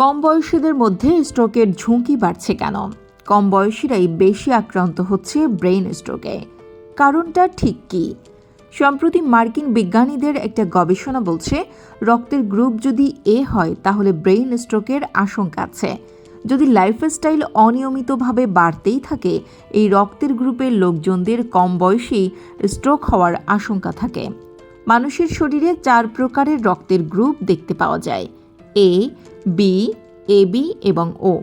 কম বয়সীদের মধ্যে স্ট্রোকের ঝুঁকি বাড়ছে কেন? কম বয়সীরাই বেশি আক্রান্ত হচ্ছে ব্রেইন স্ট্রোকে। কারণটা ঠিক কী? সম্প্রতি মার্কিন বিজ্ঞানীদের একটা গবেষণা বলছে, রক্তের গ্রুপ যদি এ হয়, তাহলে ব্রেইন স্ট্রোকের আশঙ্কা আছে। যদি লাইফস্টাইল অনিয়মিতভাবে বাড়তেই থাকে, এই রক্তের গ্রুপের লোকজনদের কম বয়সেই স্ট্রোক হওয়ার আশঙ্কা থাকে। মানুষের শরীরে চার প্রকারের রক্তের গ্রুপ দেখতে পাওয়া যায়। এ বি এবি এবং ও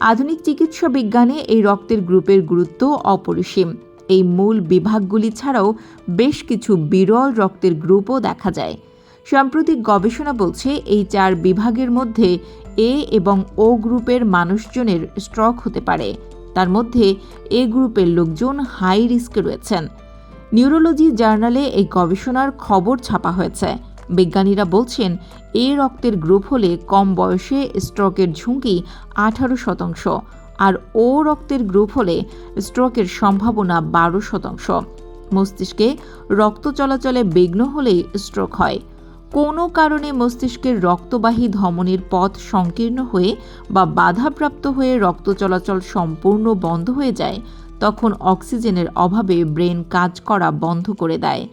আধুনিক চিকিৎসা বিজ্ঞানে এই রক্তের গ্রুপের গুরুত্ব অপরিসীম। এই মূল বিভাগগুলি ছাড়াও বেশ কিছু বিরল রক্তের গ্রুপও দেখা যায়। সাম্প্রতিক গবেষণা বলছে এই চার বিভাগের মধ্যে এ এবং ও গ্রুপের মানুষজনের স্ট্রোক হতে পারে। তার মধ্যে এ গ্রুপের লোকজন হাই রিস্কে রয়েছেন। নিউরোলজি জার্নালে এই গবেষণার খবর ছাপা হয়েছে। বিজ্ঞানীরা বলছেন, এ রক্তের গ্রুপ হলে কম বয়সে স্ট্রোকের ঝুঁকি আঠারো শতাংশ আর ও রক্তের গ্রুপ হলে স্ট্রোকের সম্ভাবনা বারো শতাংশ। মস্তিষ্কে রক্ত চলাচলে বিঘ্ন হলেই স্ট্রোক হয়। কোনো কারণে মস্তিষ্কের রক্তবাহী ধমনির পথ সংকীর্ণ হয়ে বা বাধাপ্রাপ্ত হয়ে রক্ত চলাচল সম্পূর্ণ বন্ধ হয়ে যায়, তখন অক্সিজেনের অভাবে ব্রেন কাজ করা বন্ধ করে দেয়।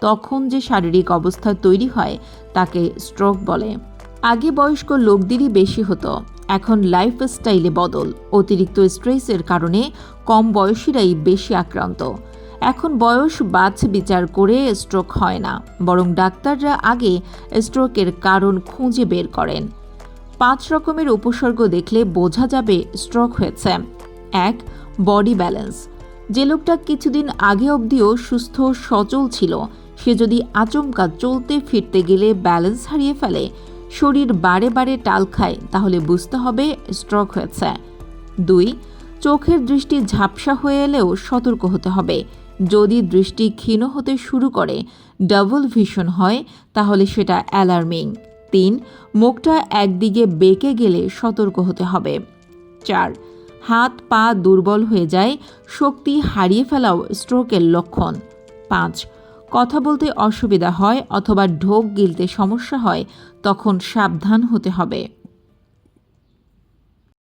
তখন যে শারীরিক অবস্থা তৈরি হয়, তাকে স্ট্রোক বলে। আগে বয়স্ক লোকদেরই বেশি হতো। এখন লাইফস্টাইলে বদল। অতিরিক্ত স্ট্রেসের কারণে কম বয়সীরাই বেশি আক্রান্ত। এখন বয়স বাছ বিচার করে স্ট্রোক হয় না, বরং ডাক্তাররা আগে স্ট্রোকের কারণ খুঁজে বের করেন। পাঁচ রকমের উপসর্গ দেখলে বোঝা যাবে স্ট্রোক হয়েছে। এক বডি ব্যালেন্স যে লোকটা কিছুদিন আগে অবধিও সুস্থ, সচল ছিল সে যদি আচমকা চলতে ফিরতে গেলে ব্যালেন্স হারিয়ে ফেলে, শরীর বারে বারে টাল খায়, তাহলে বুঝতে হবে স্ট্রোক হয়েছে। দুই, চোখের দৃষ্টি ঝাপসা হয়ে এলেও সতর্ক হতে হবে। যদি দৃষ্টি ক্ষীণ হতে শুরু করে ডাবল ভিশন হয়, তাহলে সেটা অ্যালার্মিং তিন, মুখটা একদিকে বেঁকে গেলে সতর্ক হতে হবে। চার, হাত পা দুর্বল হয়ে যায়, শক্তি হারিয়ে ফেলাও স্ট্রোকের লক্ষণ। পাঁচ কথা বলতে অসুবিধা হয় অথবা ঢোক গিলতে সমস্যা হয় তখন সাবধান হতে হবে।